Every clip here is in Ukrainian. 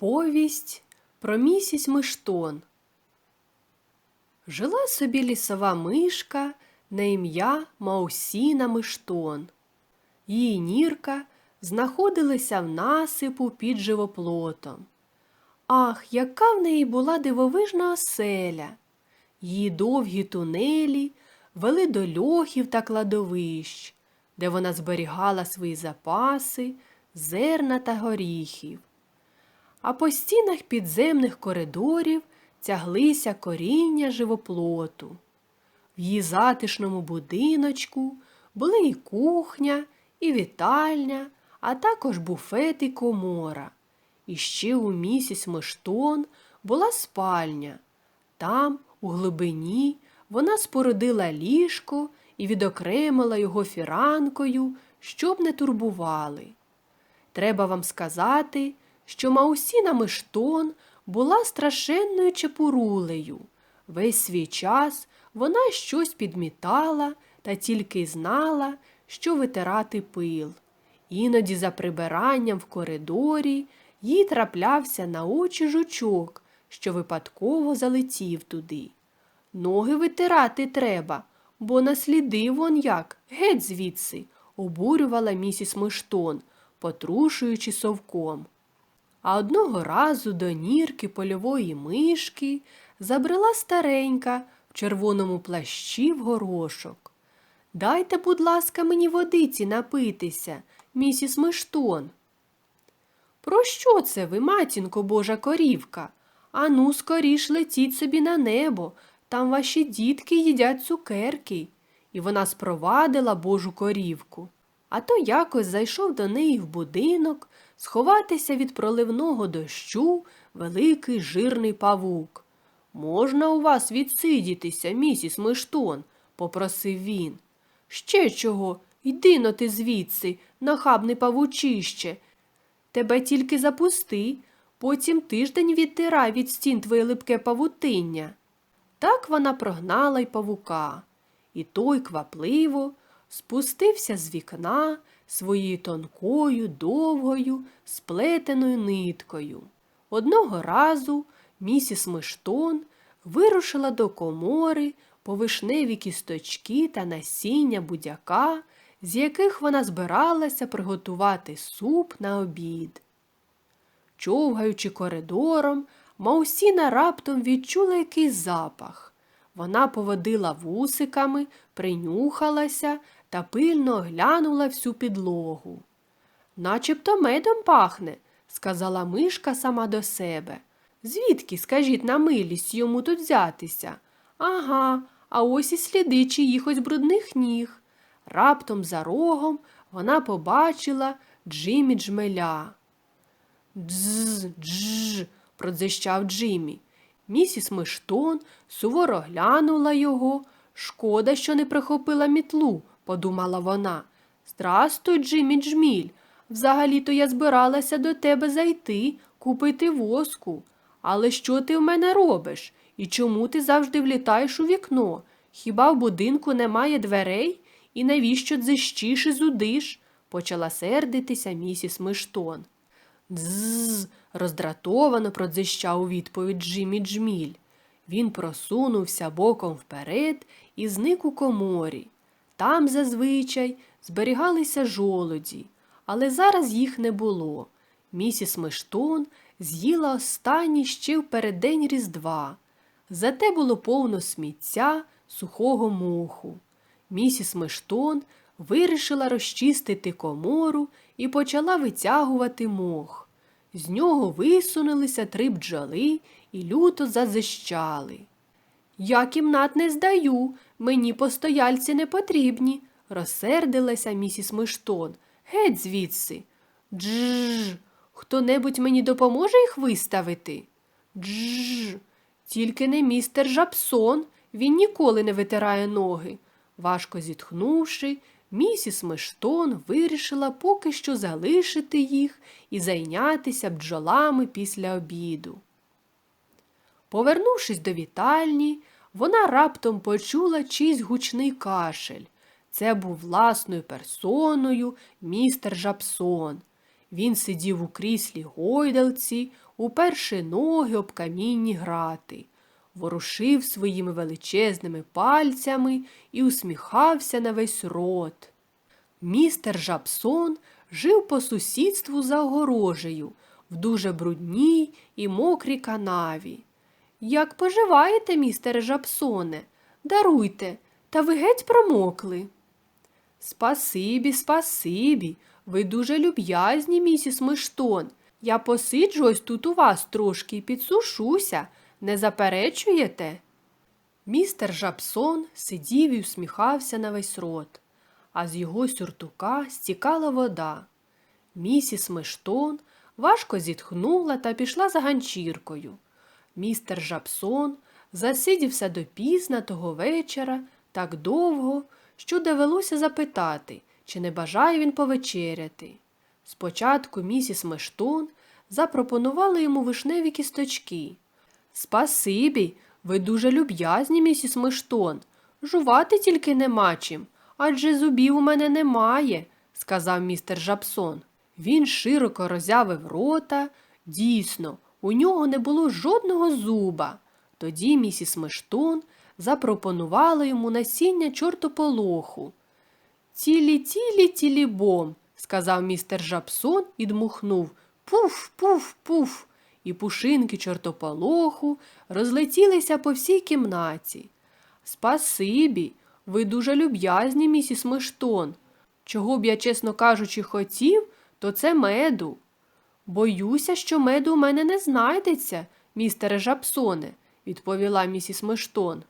Повість про місіс Миштон. Жила собі лісова мишка на ім'я Маусіна Миштон. Її нірка знаходилася в насипу під живоплотом. Ах, яка в неї була дивовижна оселя! Її довгі тунелі вели до льохів та кладовищ, де вона зберігала свої запаси, зерна та горіхів а по стінах підземних коридорів тяглися коріння живоплоту. В її затишному будиночку були і кухня, і вітальня, а також буфет і комора. І ще у місіс Мештон була спальня. Там, у глибині, вона спорудила ліжко і відокремила його фіранкою, щоб не турбували. Треба вам сказати, що Маусіна Миштон була страшенною чепурулею. Весь свій час вона щось підмітала та тільки знала, що витирати пил. Іноді за прибиранням в коридорі їй траплявся на очі жучок, що випадково залетів туди. Ноги витирати треба, бо наслідив вон як, геть звідси, обурювала місіс Миштон, потрушуючи совком. А одного разу до нірки польової мишки забрела старенька в червоному плащі в горошок. Дайте, будь ласка, мені водиці напитися, місіс Миштон. Про що це ви, матінко Божа корівка? Ану, скоріш летіть собі на небо, там ваші дітки їдять цукерки. І вона спровадила Божу корівку. А то якось зайшов до неї в будинок сховатися від проливного дощу великий жирний павук. Можна у вас відсидітися, місіс Миштон? попросив він. Ще чого? Йди но ти звідси, нахабне павучище. Тебе тільки запусти, потім тиждень відтирай від стін твоє липке павутиння. Так вона прогнала й павука, і той квапливо спустився з вікна своєю тонкою, довгою, сплетеною ниткою. Одного разу місіс Миштон вирушила до комори по вишневі кісточки та насіння будяка, з яких вона збиралася приготувати суп на обід. Човгаючи коридором, Маусіна раптом відчула якийсь запах. Вона поводила вусиками, принюхалася та пильно оглянула всю підлогу. Начебто медом пахне, сказала мишка сама до себе. Звідки, скажіть на милість, йому тут взятися? Ага, а ось і сліди чиїхось брудних ніг. Раптом за рогом вона побачила Джимі джмеля. Дз, дж, продзищав Джимі. Місіс Миштон суворо глянула його. Шкода, що не прихопила мітлу, подумала вона. Здрастуй, Джимі Джміль. Взагалі-то я збиралася до тебе зайти, купити воску. Але що ти в мене робиш? І чому ти завжди влітаєш у вікно? Хіба в будинку немає дверей? І навіщо дзищиш і зудиш? почала сердитися місіс Миштон. Дзз, роздратовано продзищав у відповідь Джимі Джміль. Він просунувся боком вперед і зник у коморі. Там зазвичай зберігалися жолоді, але зараз їх не було. Місіс Миштон з'їла останні ще в переддень Різдва. Зате було повно сміття сухого моху. Місіс Миштон вирішила розчистити комору і почала витягувати мох. З нього висунулися три бджоли і люто зазищали. Я кімнат не здаю, мені постояльці не потрібні, розсердилася місіс Миштон. Геть звідси. Джж. Хто небудь мені допоможе їх виставити? Джж. Тільки не містер Жапсон, він ніколи не витирає ноги. Важко зітхнувши, місіс Миштон вирішила поки що залишити їх і зайнятися бджолами після обіду. Повернувшись до вітальні, вона раптом почула чийсь гучний кашель. Це був власною персоною містер Жапсон. Він сидів у кріслі гойдалці, уперши ноги об камінні грати, ворушив своїми величезними пальцями і усміхався на весь рот. Містер Жабсон жив по сусідству за огорожею в дуже брудній і мокрій канаві. Як поживаєте, містере Жабсоне? Даруйте, та ви геть промокли. Спасибі, спасибі. Ви дуже люб'язні, місіс Миштон. Я посиджу ось тут у вас трошки і підсушуся. Не заперечуєте? Містер Жабсон сидів і усміхався на весь рот, а з його сюртука стікала вода. Місіс Миштон важко зітхнула та пішла за ганчіркою. Містер Жабсон засидівся до пізна того вечора так довго, що довелося запитати, чи не бажає він повечеряти. Спочатку місіс Мештон запропонувала йому вишневі кісточки. Спасибі, ви дуже люб'язні, місіс Мештон. Жувати тільки нема чим, адже зубів у мене немає, сказав містер Жабсон. Він широко роззявив рота. Дійсно, у нього не було жодного зуба. Тоді місіс Мештон запропонувала йому насіння чортополоху. Тілі тілі тілі бом, сказав містер Жабсон і дмухнув пуф, пуф, пуф. І пушинки чортополоху розлетілися по всій кімнаті. Спасибі, ви дуже люб'язні, місіс Мештон. Чого б я, чесно кажучи, хотів, то це меду. Боюся, що меду у мене не знайдеться, містере Жабсоне, відповіла місіс Мештон.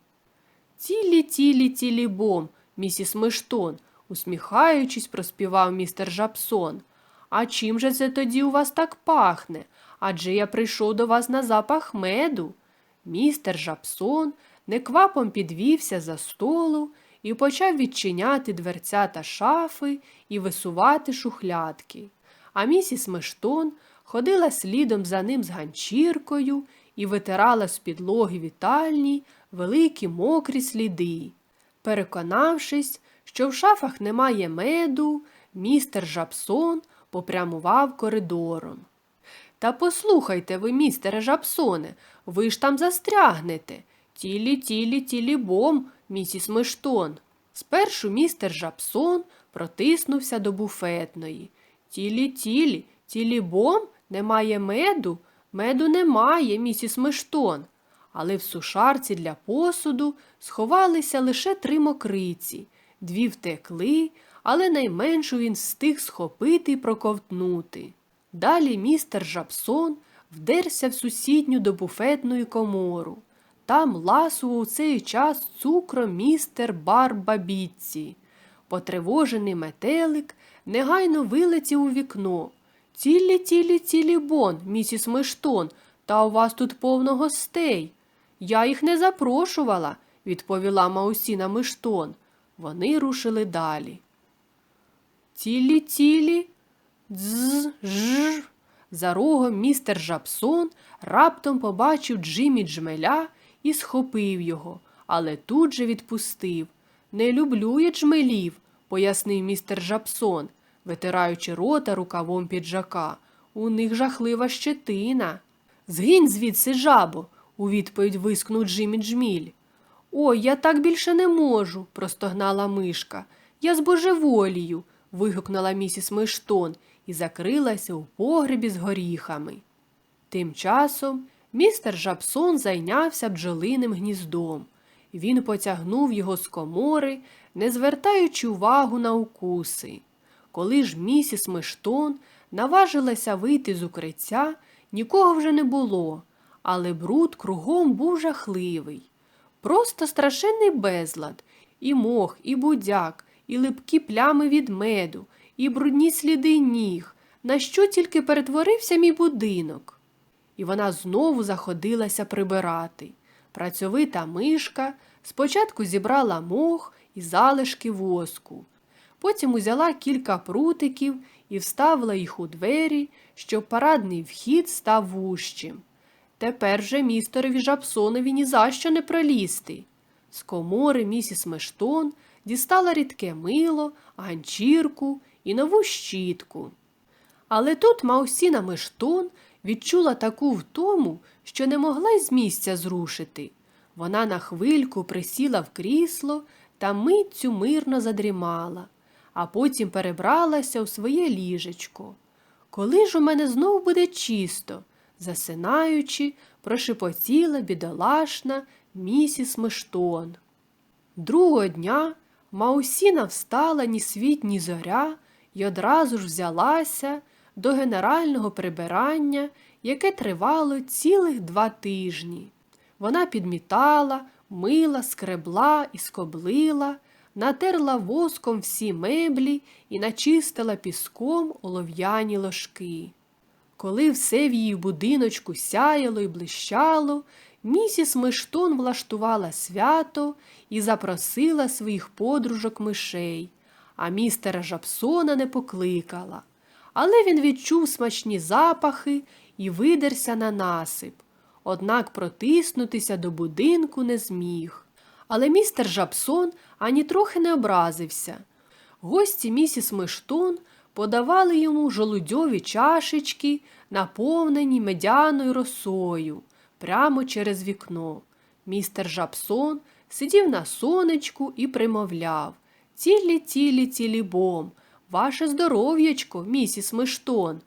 Тілі, тілі, тілі бом, місіс Мештон, усміхаючись, проспівав містер Жабсон. А чим же це тоді у вас так пахне? Адже я прийшов до вас на запах меду. Містер Жабсон неквапом підвівся за столу і почав відчиняти дверця та шафи і висувати шухлядки. А місіс Мештон ходила слідом за ним з ганчіркою і витирала з підлоги вітальні великі мокрі сліди. Переконавшись, що в шафах немає меду, містер Жабсон попрямував коридором. Та послухайте ви, містере Жабсоне, ви ж там застрягнете. Тілі, тілі, тілі бом, місіс Мештон. Спершу містер Жабсон протиснувся до буфетної. Тілі, тілі, тілі бом, немає меду, меду немає, місіс Мештон. Але в сушарці для посуду сховалися лише три мокриці. Дві втекли, але найменшу він встиг схопити і проковтнути. Далі містер Жабсон вдерся в сусідню до буфетної комору. Там ласував цей час цукром містер Барбабіці. Потривожений метелик негайно вилетів у вікно. Цілі, цілі, цілі бон, місіс Мештон, та у вас тут повно гостей. Я їх не запрошувала, відповіла Маусіна Мештон. Вони рушили далі. Цілі, цілі, дз, ж. За рогом містер Жабсон раптом побачив Джиммі Джмеля і схопив його, але тут же відпустив. Не люблю я джмелів, пояснив містер Жабсон, витираючи рота рукавом піджака. У них жахлива щетина. Згинь звідси, жабо, у відповідь вискнув Джиммі Джміль. Ой, я так більше не можу, простогнала мишка. Я збожеволію, вигукнула місіс Миштон і закрилася у погребі з горіхами. Тим часом містер Жабсон зайнявся бджолиним гніздом. Він потягнув його з комори, не звертаючи увагу на укуси. Коли ж місіс Миштон наважилася вийти з укриття, нікого вже не було, але бруд кругом був жахливий. Просто страшенний безлад, і мох, і будяк, і липкі плями від меду, і брудні сліди ніг, на що тільки перетворився мій будинок. І вона знову заходилася прибирати. Працьовита мишка спочатку зібрала мох і залишки воску. Потім узяла кілька прутиків і вставила їх у двері, щоб парадний вхід став вущим. Тепер же містерові Жабсонові ні за що не пролізти. З комори місіс Мештон дістала рідке мило, ганчірку і нову щітку. Але тут Маусіна Мештон відчула таку втому, що не могла й з місця зрушити. Вона на хвильку присіла в крісло та митцю мирно задрімала, а потім перебралася у своє ліжечко. Коли ж у мене знов буде чисто? засинаючи, прошепотіла бідолашна місіс Миштон. Другого дня Маусіна встала ні світ, ні зоря й одразу ж взялася до генерального прибирання, яке тривало цілих два тижні. Вона підмітала, мила, скребла і скоблила, натерла воском всі меблі і начистила піском олов'яні ложки. Коли все в її будиночку сяяло і блищало, місіс Миштон влаштувала свято і запросила своїх подружок мишей, а містера Жапсона не покликала. Але він відчув смачні запахи і видерся на насип. Однак протиснутися до будинку не зміг. Але містер Жапсон ані трохи не образився. Гості місіс Миштон подавали йому жолудьові чашечки, наповнені медяною росою, прямо через вікно. Містер Жапсон сидів на сонечку і примовляв Цілі, цілі, цілі бом, ваше здоров'ячко, місіс Миштон.